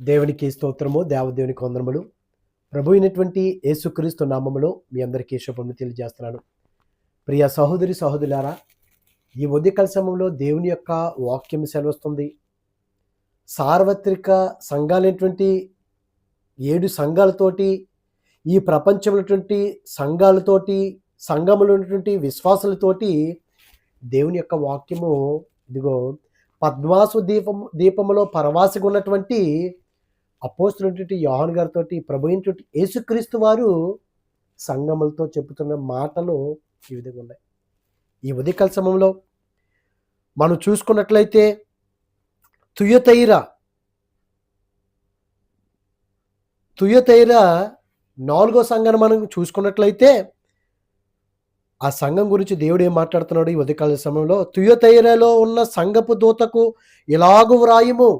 దేవునికి స్తోత్రము దేవదేవునికి వందనములు ప్రభు అయినటువంటి యేసుక్రీస్తు నామములో మీ అందరికీ శుభములు తెలియజేస్తున్నాను. ప్రియ సహోదరి సహోదరులారా ఈ ఉదయకాల సమయంలో దేవుని యొక్క వాక్యం సెలవుస్తుంది. సార్వత్రిక సంఘాలైనటువంటి ఏడు సంఘాలతోటి ఈ ప్రపంచంలోటువంటి సంఘాలతోటి సంఘములు ఉన్నటువంటి విశ్వాసులతోటి దేవుని యొక్క వాక్యము ఇదిగో పద్మాసు దీపం దీపములో పరవాసిగా ఉన్నటువంటి అపోస్తున్నటువంటి యోహన్ గారితో ప్రభు అయినటువంటి యేసుక్రీస్తు వారు సంగములతో చెబుతున్న మాటలు ఈ విధంగా ఉన్నాయి. ఈ ఉదయకాల సమయంలో మనం చూసుకున్నట్లయితే తుయతైర తుయతైర నాలుగో సంఘాన్ని మనం చూసుకున్నట్లయితే ఆ సంఘం గురించి దేవుడు ఏం మాట్లాడుతున్నాడు ఈ ఉదయకాల సమయంలో? తుయతైరలో ఉన్న సంఘపు దూతకు ఇలాగు వ్రాయము?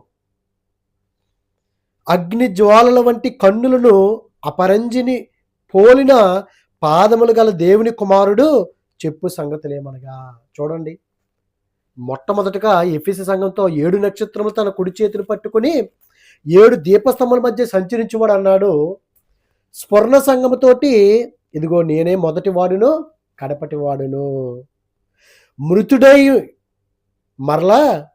అగ్ని జ్వాలల వంటి కన్నులను అపరంజిని పోలిన పాదములు గల దేవుని కుమారుడు చెప్పు సంగతులేమనగా. చూడండి. మొట్టమొదటగా ఎఫీసీ సంఘంతో ఏడు నక్షత్రములు తన కుడి చేతిని పట్టుకుని ఏడు దీపస్తంభాల మధ్య సంచరించువాడు అన్నాడు. స్వర్ణ సంఘముతోటి ఇదిగో నేనే మొదటి వాడును కడపటి వాడును. మృతుడై మరలా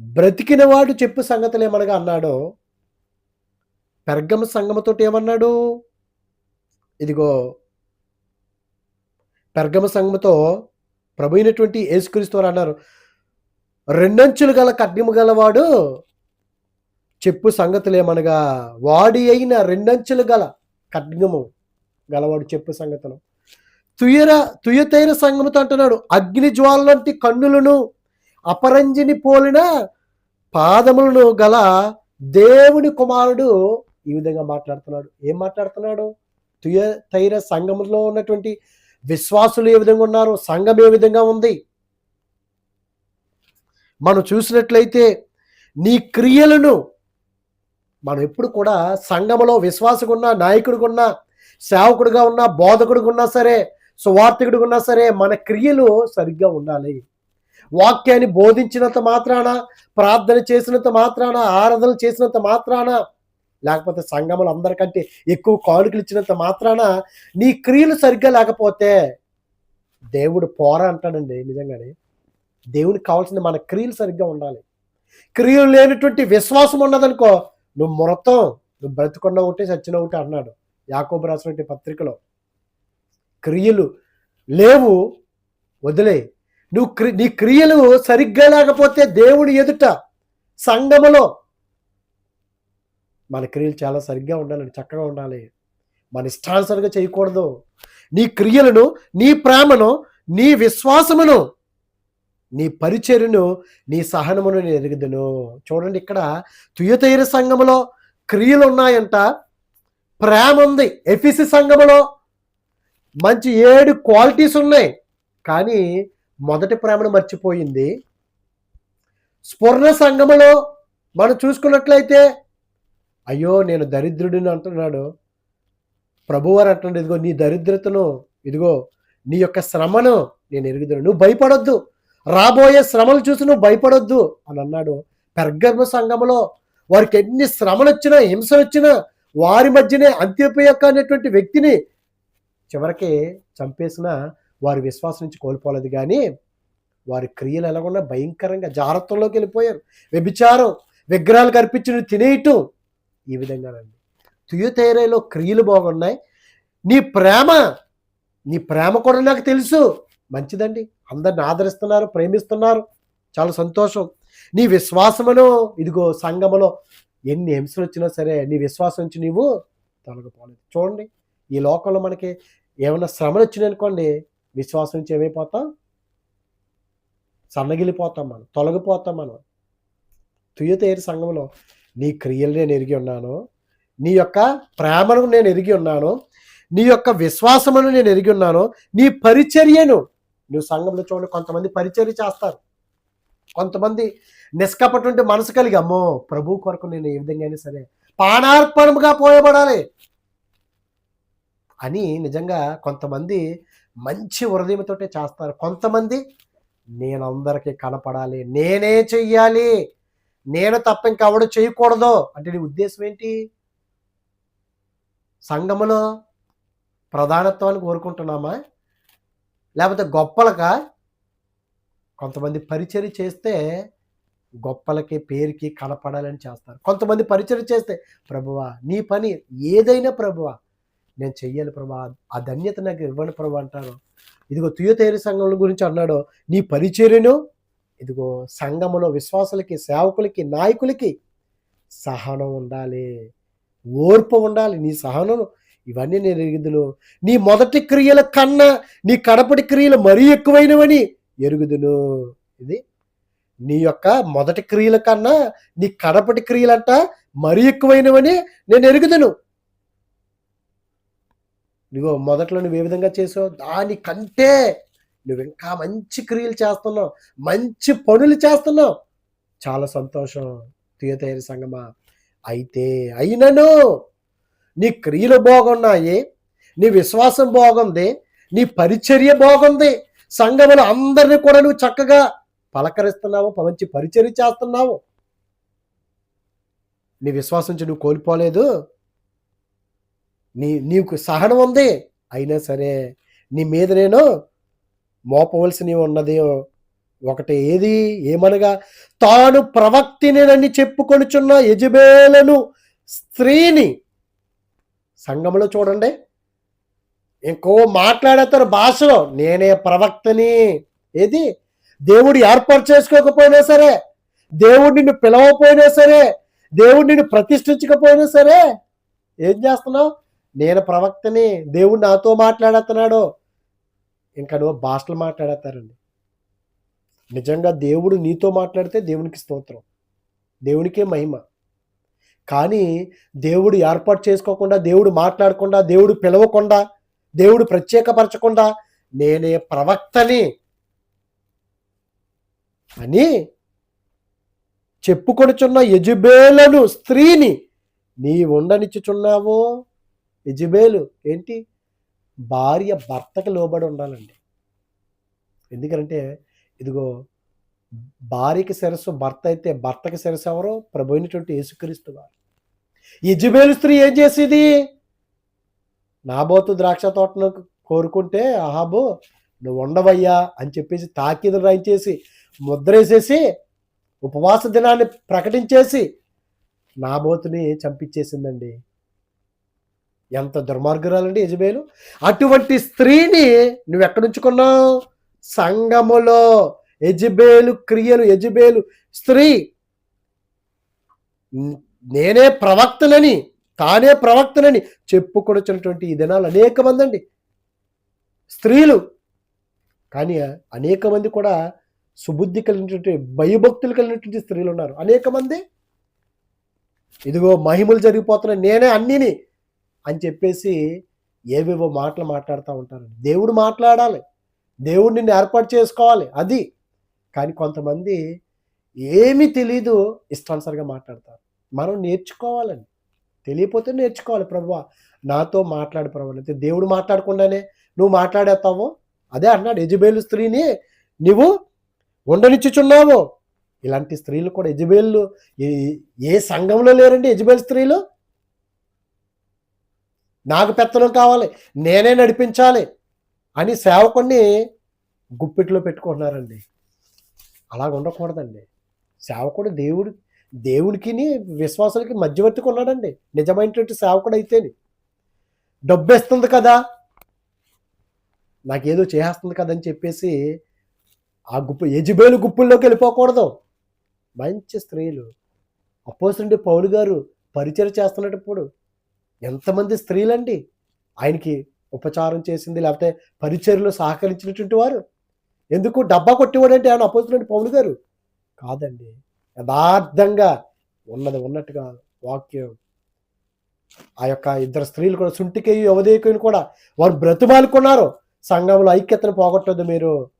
బ్రతికిన వాడు చెప్పు సంగతులు ఏమనగా అన్నాడు. పెర్గమ సంగమతో ఏమన్నాడు ఇదిగో పెర్గమ సంగమతో ప్రభు అయినటువంటి యేసుక్రీస్తు అన్నారు రెండంచులు గల కడ్యము గలవాడు చెప్పు సంగతులు ఏమనగా వాడి అయిన రెండంచులు గల ఖడ్గము గలవాడు చెప్పు సంగతులు. తుయర తుయతైన సంగముతో అంటున్నాడు అగ్ని జ్వాలంటి కన్నులను అపరంజిని పోలిన పాదములను గల దేవుని కుమారుడు ఈ విధంగా మాట్లాడుతున్నాడు. ఏం మాట్లాడుతున్నాడు? తుయ తైర సంఘంలో ఉన్నటువంటి విశ్వాసులు ఏ విధంగా ఉన్నారు సంఘం ఏ విధంగా ఉంది? మనం చూసినట్లయితే నీ క్రియలను మనం ఎప్పుడు కూడా సంఘములో విశ్వాసకున్నా నాయకుడిగా సేవకుడుగా ఉన్నా బోధకుడికి ఉన్నా సరే సువార్థకుడిగా ఉన్నా సరే మన క్రియలు సరిగ్గా ఉండాలి. వాక్యాన్ని బోధించినంత మాత్రాన ప్రార్థన చేసినంత మాత్రాన ఆరాధన చేసినంత మాత్రాన లేకపోతే సంఘములు అందరికంటే ఎక్కువ కానుకలు ఇచ్చినంత మాత్రాన నీ క్రియలు సరిగ్గా లేకపోతే దేవుడు పోరా అంటాడండి నిజంగానే. దేవునికి కావాల్సింది మన క్రియలు సరిగ్గా ఉండాలి. క్రియలు లేనటువంటి విశ్వాసం ఉన్నదనుకో నువ్వు మొత్తం నువ్వు బ్రతుకున్న ఒకటి చచ్చిన ఒకటి అన్నాడు యాకోబు రాసినటువంటి పత్రికలో. క్రియలు లేవు వదిలే నువ్వు క్రి నీ క్రియలు సరిగ్గా లేకపోతే దేవుడి ఎదుట సంఘములో మన క్రియలు చాలా సరిగ్గా ఉండాలి చక్కగా ఉండాలి. మన ఇష్టానుసారంగా చేయకూడదు. నీ క్రియలను నీ ప్రేమను నీ విశ్వాసమును నీ పరిచర్యను నీ సహనమును నేను ఎరుగుదును. చూడండి ఇక్కడ తుయతైర సంఘములో క్రియలు ఉన్నాయంట. ప్రేమ ఉంది. ఎఫిసి సంఘములో మంచి ఏడు క్వాలిటీస్ ఉన్నాయి. కానీ మొదటి ప్రేమను మర్చిపోయింది. స్ఫుర్ణ సంఘములో మనం చూసుకున్నట్లయితే అయ్యో నేను దరిద్రుడిని అంటున్నాడు. ప్రభువారు అంటున్నాడు ఇదిగో నీ దరిద్రతను ఇదిగో నీ యొక్క శ్రమను నేను ఎరుగుదును. నువ్వు భయపడొద్దు. రాబోయే శ్రమలు చూసి నువ్వు భయపడొద్దు అని అన్నాడు. పెర్గర్భ సంఘములో వారికి ఎన్ని శ్రమలు వచ్చినా హింసలు వచ్చినా వారి మధ్యనే అంత్యోపయక అనేటువంటి వ్యక్తిని చివరికి చంపేసిన వారి విశ్వాసం నుంచి కోల్పోలేదు కానీ వారి క్రియలు ఎలాగున్నా భయంకరంగా జాగ్రత్తలోకి వెళ్ళిపోయారు. వ్యభిచారం విగ్రహాలు కల్పించిన తినేయటం ఈ విధంగానండి. తుయుతైరలో క్రియలు బాగున్నాయి. నీ ప్రేమ నీ ప్రేమ కూడా నాకు తెలుసు. మంచిదండి. అందరిని ఆదరిస్తున్నారు ప్రేమిస్తున్నారు. చాలా సంతోషం. నీ విశ్వాసమును ఇదిగో సంఘములో ఎన్ని హింసలు వచ్చినా సరే నీ విశ్వాసం నుంచి నీవు తొలగిపోలేదు. చూడండి ఈ లోకంలో మనకి ఏమైనా శ్రమలు వచ్చినాయి అనుకోండి విశ్వాసం నుంచి ఏమైపోతాం? సన్నగిలిపోతాం మనం తొలగిపోతాం మనం. తుయ్యతేరు సంఘంలో నీ క్రియలు నేను ఎరిగి ఉన్నాను. నీ యొక్క ప్రేమను నేను ఎరిగి ఉన్నాను. నీ యొక్క విశ్వాసమును నేను ఎరిగి ఉన్నాను. నీ పరిచర్యను నువ్వు సంఘంలో చూడండి కొంతమంది పరిచర్య చేస్తారు. కొంతమంది నిష్కపటువంటి మనసు కలిగి అమ్మో ప్రభు కొరకు నేను ఏ విధంగా అయినా సరే పానార్పణముగా పోయబడాలి అని నిజంగా కొంతమంది మంచి హృదయంతోటే చేస్తారు. కొంతమంది నేను అందరికీ కనపడాలి నేనే చెయ్యాలి నేను తప్ప ఇంకెవడు చేయకూడదు. అంటే నీ ఉద్దేశం ఏంటి? సంఘములో ప్రధానత్వాన్ని కోరుకుంటున్నామా? లేకపోతే గొప్పలకా? కొంతమంది పరిచయం చేస్తే గొప్పలకి పేరుకి కనపడాలని చేస్తారు. కొంతమంది పరిచయం చేస్తే ప్రభువా నీ పని ఏదైనా ప్రభువా నేను చెయ్యాలి ప్రభా ఆ ధన్యత నాకు ఇవ్వని ప్రభు అంటారు. ఇదిగో తుయతేరి సంఘం గురించి అన్నాడు. నీ పరిచర్యను ఇదిగో సంఘములో విశ్వాసులకి సేవకులకి నాయకులకి సహనం ఉండాలి. ఓర్పు ఉండాలి. నీ సహనం ఇవన్నీ నేను ఎరుగుదును. నీ మొదటి క్రియల కన్నా నీ కడపటి క్రియలు మరీ ఎక్కువైనవని ఎరుగుదును. ఇది నీ యొక్క మొదటి క్రియల కన్నా నీ కడపటి క్రియలంట మరీ ఎక్కువైనవని నేను ఎరుగుదును. నువ్వు మొదట్లో నువ్వు ఏ విధంగా చేసావు దానికంటే నువ్వు ఇంకా మంచి క్రియలు చేస్తున్నావు మంచి పనులు చేస్తున్నావు. చాలా సంతోషం తీయతేరి సంగమా. అయితే అయినను నీ క్రియలు బాగున్నాయి నీ విశ్వాసం బాగుంది నీ పరిచర్య బాగుంది. సంఘములు అందరినీ కూడా నువ్వు చక్కగా పలకరిస్తున్నావు మంచి పరిచర్య చేస్తున్నావు. నీ విశ్వాసం నువ్వు కోల్పోలేదు. నీ నీకు సహనం ఉంది. అయినా సరే నీ మీద నేను మోపవలసినవి ఉన్నది. ఒకటి ఏది? ఏమనగా తాను ప్రవక్తినేనని చెప్పుకొనుచున్న యజబేలను స్త్రీని. సంఘంలో చూడండి. ఇంకో మాట్లాడతారు భాషలో నేనే ప్రవక్తని. ఏది? దేవుడు ఏర్పాటు చేసుకోకపోయినా సరే దేవుడు నిన్ను పిలవకపోయినా సరే దేవుడు నిన్ను ప్రతిష్ఠించకపోయినా సరే ఏం చేస్తున్నావు? నేను ప్రవక్తని దేవుడు నాతో మాట్లాడుతున్నాడు ఇంకా నువ్వు భాషలు మాట్లాడతారండి నిజంగా దేవుడు నీతో మాట్లాడితే దేవునికి స్తోత్రం. దేవునికే మహిమ. కానీ దేవుడు ఏర్పాటు చేసుకోకుండా దేవుడు మాట్లాడకుండా దేవుడు పిలవకుండా దేవుడు ప్రత్యేకపరచకుండా నేనే ప్రవక్తని అని చెప్పుకొనుచున్న యజుబేలను స్త్రీని నీ ఉండనిచ్చుచున్నావో? యజుబేలు ఏంటి? భార్య భర్తకి లోబడి ఉండాలండి. ఎందుకంటే ఇదిగో భార్యకి శిరస్సు భర్త అయితే భర్తకి శిరస్సు ఎవరో? ప్రభు అయినటువంటి యేసుక్రీస్తు వారు. యజుబేలు స్త్రీ ఏం చేసేది? నాబోతు ద్రాక్ష తోటను కోరుకుంటే ఆహాబు నువ్వు ఉండవయ్యా అని చెప్పేసి తాకీదు రాయించేసి ముద్రేసేసి ఉపవాస దినాన్ని ప్రకటించేసి నాబోతుని చంపించేసిందండి. ఎంత దుర్మార్గురాలండి యజమేలు అటువంటి స్త్రీని నువ్వు ఎక్కడ సంగములో సంఘములో యజబేలు క్రియలు యజబేలు స్త్రీ. నేనే ప్రవక్తనని తానే ప్రవక్తనని చెప్పుకొనొచ్చినటువంటి ఈ దినాలు అనేక మంది అండి స్త్రీలు. కానీ అనేక మంది కూడా సుబుద్ధి కలిగినటువంటి భయభక్తులు కలిగినటువంటి స్త్రీలు ఉన్నారు. అనేక మంది. ఇదిగో మహిమలు జరిగిపోతున్నాయి. నేనే అన్నిని అని చెప్పేసి ఏవేవో మాటలు మాట్లాడుతూ ఉంటారు. దేవుడు మాట్లాడాలి. దేవుడు నిన్ను ఏర్పాటు చేసుకోవాలి. అది. కానీ కొంతమంది ఏమీ తెలీదు ఇష్టానుసారంగా మాట్లాడతారు. మనం నేర్చుకోవాలండి. తెలియపోతే నేర్చుకోవాలి. ప్రభు నాతో మాట్లాడు ప్రభు. అయితే దేవుడు మాట్లాడకుండానే నువ్వు మాట్లాడేస్తావు? అదే అన్నాడు యజుబేలు స్త్రీని. నువ్వు ఉండనిచ్చుచున్నావు. ఇలాంటి స్త్రీలు కూడా యజబేళ్ళు ఏ సంఘంలో లేరండి యజబేల్ స్త్రీలు? నాకు పెత్తనం కావాలి నేనే నడిపించాలి అని సేవకుని గుప్పిట్లో పెట్టుకుంటున్నారండి. అలాగ ఉండకూడదండి. సేవకుడు దేవుడు దేవుడికి విశ్వాసులకి మధ్యవర్తికి ఉన్నాడండి నిజమైనటువంటి సేవకుడు అయితేని డబ్బేస్తుంది కదా నాకేదో చేస్తుంది కదా అని చెప్పేసి ఆ గుప్పు యజబేలు గుప్పుల్లోకి వెళ్ళిపోకూడదు. మంచి స్త్రీలు. అపోసండి పౌలు గారు పరిచయం చేస్తున్నప్పుడు ఎంతమంది స్త్రీలండి? ఆయనకి ఉపచారం చేసింది లేకపోతే పరిచర్లు సహకరించినటువంటి వారు. ఎందుకు డబ్బా కొట్టేవాడంటే ఆయన అపోజిట్ పౌలు గారు? కాదండి. యథార్థంగా ఉన్నది ఉన్నట్టుగా వాక్యం. ఆ యొక్క ఇద్దరు స్త్రీలు కూడా సుంటికేయు యువదేకుని కూడా వారు బ్రతుమాలుకున్నారు సంఘంలో ఐక్యతను పోగొట్టదు మీరు.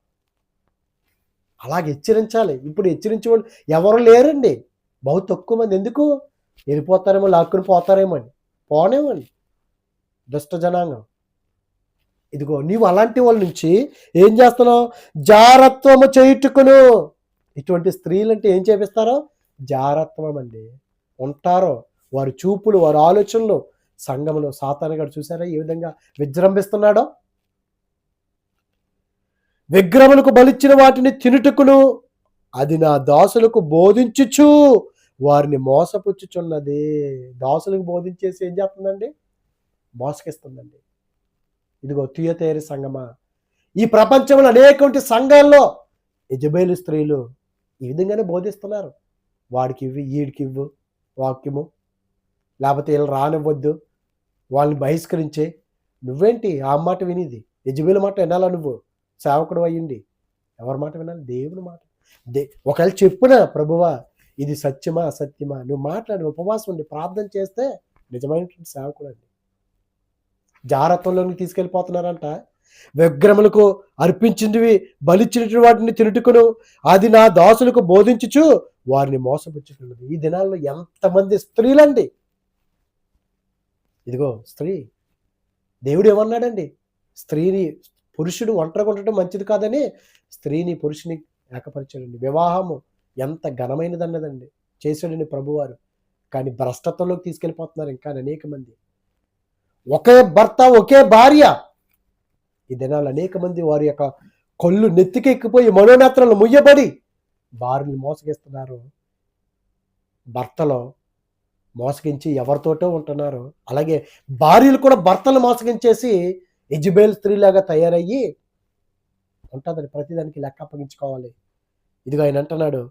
అలాగే హెచ్చరించాలి. ఇప్పుడు హెచ్చరించే వాళ్ళు ఎవరు లేరండి? బహు తక్కువ మంది. ఎందుకు? వెళ్ళిపోతారేమో లాక్కుని పోతారేమో అని. పోనేమండి దుష్ట జనాంగం. ఇదిగో నీవు అలాంటి వాళ్ళ నుంచి ఏం చేస్తున్నావు? జారత్వము చేయుటకును. ఇటువంటి స్త్రీలు అంటే ఏం చేపిస్తారో? జారత్వం అండి. ఉంటారో? వారి చూపులు వారి ఆలోచనలు. సంఘంలో సాతాను గారు చూసారా ఏ విధంగా విజృంభిస్తున్నాడో? విగ్రహములకు బలిచ్చిన వాటిని తినుటకును. అది నా దాసులకు బోధించుచు. వారిని మోసపుచ్చుచున్నది. దాసులకు బోధించేసి ఏం చేస్తుందండి? మోసకిస్తుందండి ఇదిగో తీయతేరి సంగమా. ఈ ప్రపంచంలో అనేకటువంటి సంఘాల్లో యజబేలు స్త్రీలు ఈ విధంగానే బోధిస్తున్నారు. వాడికి ఇవ్వు వీడికి ఇవ్వు వాక్యము. లేకపోతే వీళ్ళు రానివ్వద్దు. వాళ్ళని బహిష్కరించే. నువ్వేంటి? ఆ మాట వినిది. యజబేలు మాట వినాలా నువ్వు? సేవకుడు అయ్యింది ఎవరి మాట వినాలి? దేవుని మాట. దే ఒకవేళ చెప్పున ప్రభువా? ఇది సత్యమా అసత్యమా నువ్వు మాట్లాడి. ఉపవాసం ఉండి ప్రార్థన చేస్తే నిజమైనటువంటి సేవకుడు అండి. జారత్వంలోకి తీసుకెళ్ళిపోతున్నారంట. విగ్రహములకు అర్పించినవి బలిచ్చినటువంటి వాటిని తినుటుకును అది నా దాసులకు బోధించుచు వారిని మోసపుచ్చుతున్నది ఈ దినాల్లో ఎంతమంది స్త్రీలండి. ఇదిగో స్త్రీ. దేవుడు ఏమన్నాడండి? స్త్రీని పురుషుడు ఒంటరిగా ఉండటం మంచిది కాదని స్త్రీని పురుషుని ఏకపరిచాడండి. వివాహము ఎంత ఘనమైనదన్నదండి. చేశాడని ప్రభువారు. కానీ భ్రష్టత్వంలోకి తీసుకెళ్ళిపోతున్నారు ఇంకా అనేక మంది. ఒకే భర్త ఒకే భార్య. ఈ దినాలు అనేక మంది వారి యొక్క కళ్ళు నెత్తికెక్కిపోయి మనోనేత్రాలు ముయ్యబడి భార్యని మోసగిస్తున్నారు. భర్తలో మోసగించి ఎవరితోటో ఉంటున్నారు. అలాగే భార్యలు కూడా భర్తలు మోసగించేసి ఎజుబేల్ స్త్రీలాగా తయారయ్యి ఉంటుందని ప్రతిదానికి లెక్క అప్పగించుకోవాలి. ఇదిగో ఆయన అంటున్నాడు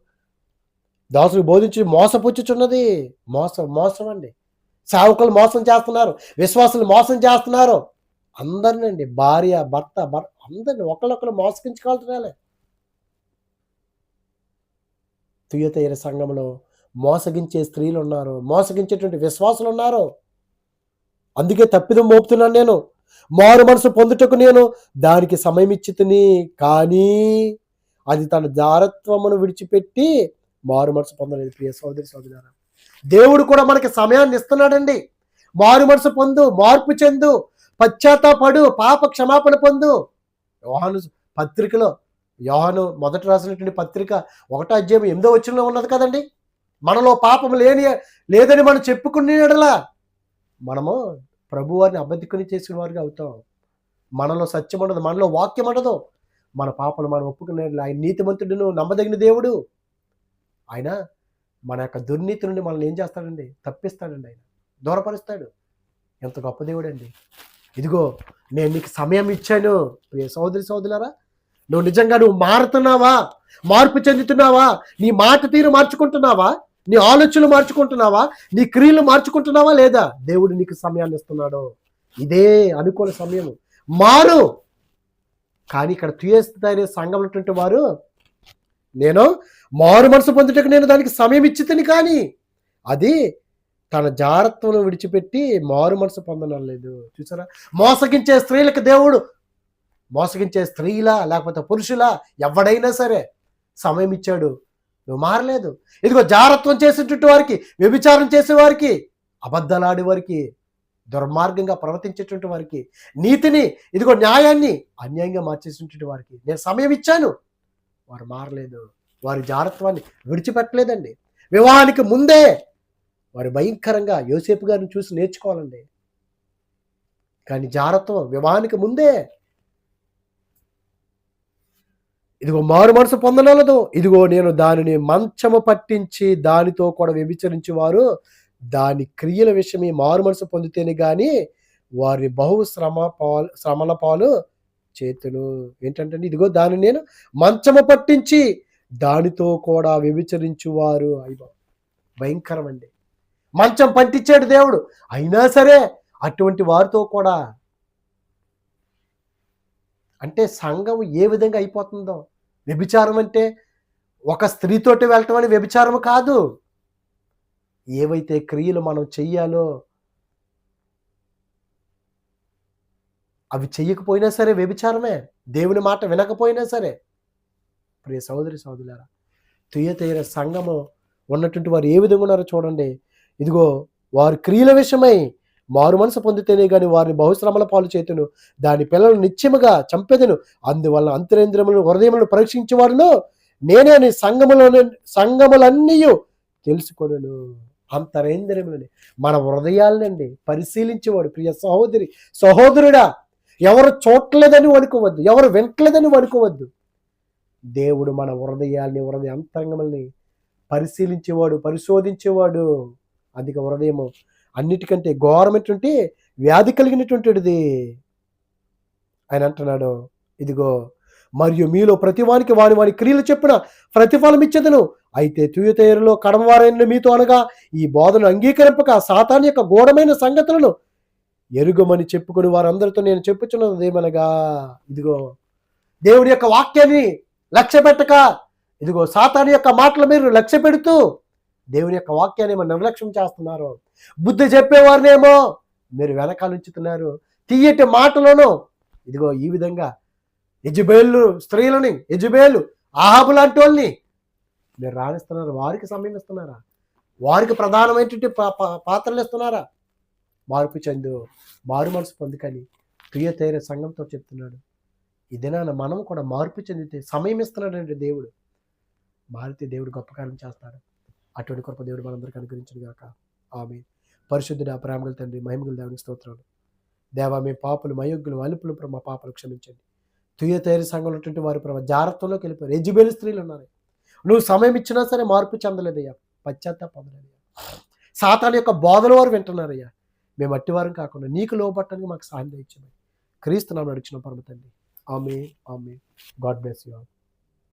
దాసుడు బోధించి మోసపుచ్చుచున్నది. మోసం మోసం అండి. సేవకులు మోసం చేస్తున్నారు విశ్వాసులు మోసం చేస్తున్నారు. అందరినండి భార్య భర్త భర్త అందరిని ఒకళ్ళొకరు మోసగించుకోవాల్సినాలే తుయతైర సంఘంలో మోసగించే స్త్రీలు ఉన్నారు మోసగించేటువంటి విశ్వాసులు ఉన్నారు అందుకే తప్పిదం మోపుతున్నాను నేను. మారు మనసు పొందుటకు నేను దానికి సమయం ఇచ్చితిని కానీ అది తన జారత్వమును విడిచిపెట్టి మారు మనసు పొందలేదు ప్రియ సోదరి సోదరులారా దేవుడు కూడా మనకి సమయాన్ని ఇస్తున్నాడండి. మారు మనసు పొందు మార్పు చెందు పశ్చాత్తాపడు పాప క్షమాపణ పొందు. యోహాను పత్రికలో యోహాను మొదట రాసినటువంటి పత్రిక ఒకటో అధ్యాయం ఎనిమిదో వచ్చినలో ఉన్నది కదండి. మనలో పాపం లేని లేదని మనం చెప్పుకునేడలా మనము ప్రభువారిని అబద్ధికుని చేసిన వారిగా అవుతాం. మనలో సత్యం ఉండదు మనలో వాక్యం ఉండదు. మన పాపలు మనం ఒప్పుకునే ఆయన నీతిమంతుడును నమ్మదగిన దేవుడు. ఆయన మన యొక్క దుర్నీతి నుండి మనల్ని ఏం చేస్తాడండి? తప్పిస్తాడండి ఆయన. దూరపరుస్తాడు. ఎంత గొప్ప దేవుడు అండి ఇదిగో నేను నీకు సమయం ఇచ్చాను. ప్రియ సోదరి సోదరులారా నువ్వు నిజంగా నువ్వు మారుతున్నావా? మార్పు చెందుతున్నావా? నీ మాట తీరు మార్చుకుంటున్నావా? నీ ఆలోచనలు మార్చుకుంటున్నావా? నీ క్రియలు మార్చుకుంటున్నావా లేదా? దేవుడు నీకు సమయాన్ని ఇస్తున్నాడు. ఇదే అనుకూల సమయం మారు! కానీ ఇక్కడ తుయేస్తారే సంఘం ఉన్నటువంటి వారు నేను మారు మనసు పొందుటకు నేను దానికి సమయం ఇచ్చితని కానీ అది తన జాగ్రత్తను విడిచిపెట్టి మారు మనసు పొందడం లేదు. చూసారా? మోసగించే స్త్రీలకు దేవుడు మోసగించే స్త్రీలా లేకపోతే పురుషులా ఎవడైనా సరే సమయం ఇచ్చాడు. నువ్వు మారలేదు. ఇదిగో జారత్వం చేసేటట్టు వారికి వ్యభిచారం చేసే వారికి అబద్ధాలాడే వారికి దుర్మార్గంగా ప్రవర్తించేటువంటి వారికి నీతిని ఇదిగో న్యాయాన్ని అన్యాయంగా మార్చేసినటువంటి వారికి నేను సమయం ఇచ్చాను. వారు మారలేదు. వారి జారత్వాన్ని విడిచిపెట్టలేదండి. వివాహానికి ముందే వారు భయంకరంగా యోసేపు గారిని చూసి నేర్చుకోవాలండి. కానీ జారత్వం వివాహానికి ముందే ఇదిగో మారు మనసు పొందనలదు. ఇదిగో నేను దానిని మంచము పట్టించి దానితో కూడా వ్యభిచరించి వారు దాని క్రియల విషయమే మారు మనసు పొందితేనే కానీ వారిని బహు శ్రమ పాలు శ్రమల పాలు చేతును ఏంటంటే ఇదిగో దాన్ని నేను మంచము పట్టించి దానితో కూడా వ్యభిచరించువారు అయ్యో భయంకరం అండి మంచం పట్టించాడు దేవుడు. అయినా సరే అటువంటి వారితో కూడా అంటే సంఘం ఏ విధంగా అయిపోతుందో? వ్యభిచారం అంటే ఒక స్త్రీతోటి వెళ్ళటం అని వ్యభిచారం కాదు. ఏవైతే క్రియలు మనం చెయ్యాలో అవి చెయ్యకపోయినా సరే వ్యభిచారమే. దేవుని మాట వినకపోయినా సరే. ప్రియ సహోదరి సహోదరులారా తీర సంఘము ఉన్నటువంటి వారు ఏ విధంగా ఉన్నారో చూడండి. ఇదిగో వారు క్రియల విషయమై మారు మనసు పొందితేనే కానీ వారిని బహుశ్రమల పాలు చేతును దాని పిల్లలను నిత్యముగా చంపెదను. అందువల్ల అంతరేంద్రములను హృదయములను పరీక్షించేవాడును నేనే అని సంఘములను సంఘములన్నీ తెలుసుకొనను. అంతరేంద్రములని మన హృదయాలనండి పరిశీలించేవాడు. ప్రియ సహోదరి సహోదరుడా ఎవరు చూడలేదని వణుకోవద్దు ఎవరు వింటలేదని వణుకోవద్దు. దేవుడు మన హృదయాల్ని హృదయ అంతరంగముల్ని పరిశీలించేవాడు పరిశోధించేవాడు. అందుకే హృదయము అన్నిటికంటే ఘోరమైనటువంటి వ్యాధి కలిగినటువంటిది. ఆయన అంటున్నాడు ఇదిగో మరియు మీలో ప్రతివానికి వాని వాని క్రియలు చెప్పిన ప్రతిఫలం ఇచ్చేదను. అయితే తుయతేరులో కడమవారైన మీతో అనగా ఈ బోధను అంగీకరింపక సాతాన్ యొక్క ఘోరమైన సంగతులను ఎరుగమని చెప్పుకుని వారందరితో నేను చెప్పుచున్నది ఏమనగా ఇదిగో దేవుడి యొక్క వాక్యాన్ని లక్ష్య పెట్టక ఇదిగో సాతాని యొక్క మాటలు మీరు లక్ష్య పెడుతూ దేవుని యొక్క వాక్యాన్ని ఏమో నిర్లక్ష్యం చేస్తున్నారు బుద్ధి చెప్పేవారినేమో మీరు వెనకాలుంచుతున్నారు తీయటి మాటలను ఇదిగో ఈ విధంగా యజుబేళ్ళు స్త్రీలని యజుబేలు ఆహాబు లాంటి వాళ్ళని మీరు రాణిస్తున్నారు? వారికి సమయం ఇస్తున్నారా? వారికి ప్రధానమైనటువంటి పాత్రలు ఇస్తున్నారా? మార్పు చెందు మారు మనసు పొందుకని ప్రియతేర సంఘంతో చెప్తున్నాడు. ఇదేనా మనం కూడా మార్పు చెందితే సమయం ఇస్తున్నాడండి దేవుడు. మారితే దేవుడు గొప్ప కార్యం చేస్తాడు. అటువంటి గొప్ప దేవుడు మనందరికీ అనుగ్రహించను గాక. ఆమె పరిశుద్ధుడు ప్రేమగల తండ్రి మహిమగల దేవుని స్తోత్రాలు. దేవా మీ పాపలు మయోగ్యులు అలుపులు ప్రభు మా పాపలు క్షమించండి. తుయ్య తయారీ సంఘంలో ఉన్నటువంటి వారు ప్రభావ జాగ్రత్తలోకి వెళ్ళిపోయారు. ఎజుబేలు స్త్రీలు ఉన్నారు. నువ్వు సమయం ఇచ్చినా సరే మార్పు చెందలేదయ్యా. పశ్చాత్తాపదలేదయ్యా సాతాన్ యొక్క బోధలు వారు వింటున్నారయ్యా. మేము అట్టివారం కాకుండా నీకు లోపట్టడానికి మాకు సహాయం దయచేయమని క్రీస్తు నామం నడిచిన పరమ తండ్రి. ఆమె ఆమె గాడ్ బ్లెస్ యూ ఆల్.